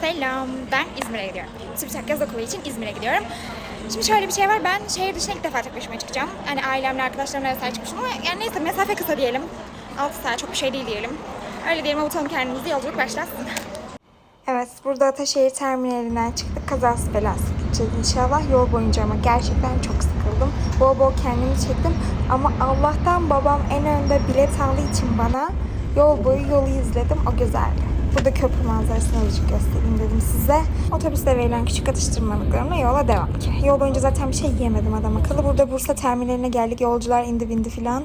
Selam, ben İzmir'e gidiyorum. TÜBİTAK yaz okulu için İzmir'e gidiyorum. Şimdi şöyle bir şey var, ben şehir dışına ilk defa tek başıma çıkacağım. Hani ailemle, arkadaşlarımla vesaire çıkmışım ama yani neyse mesafe kısa diyelim. 6 saat çok bir şey değil diyelim. Öyle diyelim avutalım kendimizi, yolculuk başlasın. Evet, burada Ataşehir Terminalinden çıktık. Kazası belası gideceğiz inşallah. Yol boyunca ama gerçekten çok sıkıldım. Bol bol kendimi çektim. Ama Allah'tan babam en önde bilet aldığı için bana yol boyu yolu izledim. O güzeldi. Burada köprü manzarasını azıcık göstereyim dedim size. Otobüste verilen küçük atıştırmalıklarımla yola devam ki. Yol boyunca zaten bir şey yiyemedim adam akıllı. Burada Bursa terminaline geldik. Yolcular indi bindi filan.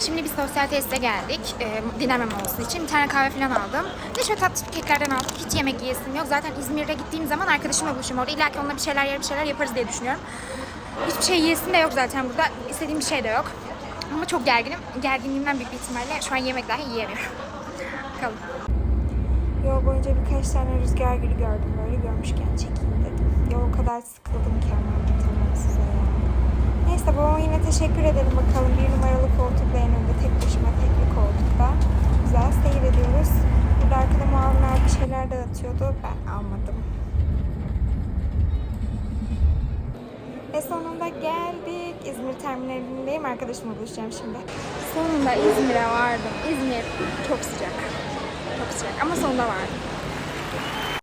Şimdi bir sosyal tesise geldik. E, dinlenmem olması için. Bir tane kahve falan aldım. Bir de şöyle tatlı keklerden aldım. Hiç yemek yiyesim yok. Zaten İzmir'e gittiğim zaman arkadaşımla buluşuyorum orada. İlla ki onunla bir şeyler yer bir şeyler yaparız diye düşünüyorum. Hiçbir şey yiyesim de yok zaten burada. İstediğim bir şey de yok. Ama çok gerginim. Gerginliğimden büyük bir ihtimalle şu an yemek dahi yiyemiyorum. Bakalım. Yol boyunca birkaç tane rüzgar gülü gördüm. Böyle görmüşken çekeyim dedim. Yol o kadar sıkıldım ki ama anlatamam size ya. Neyse babama yine teşekkür edelim bakalım. Bir numaralı koltukta en önde tek başıma tekli koltukta. Güzel seyrediyoruz. Burada arkada muavinler bir şeyler dağıtıyordu. Ben almadım. Ve sonunda geldik. İzmir terminalindeyim. Arkadaşımla buluşacağım şimdi. Sonunda İzmir'e vardım. İzmir çok sıcak. Çok sıcak ama sonunda vardım.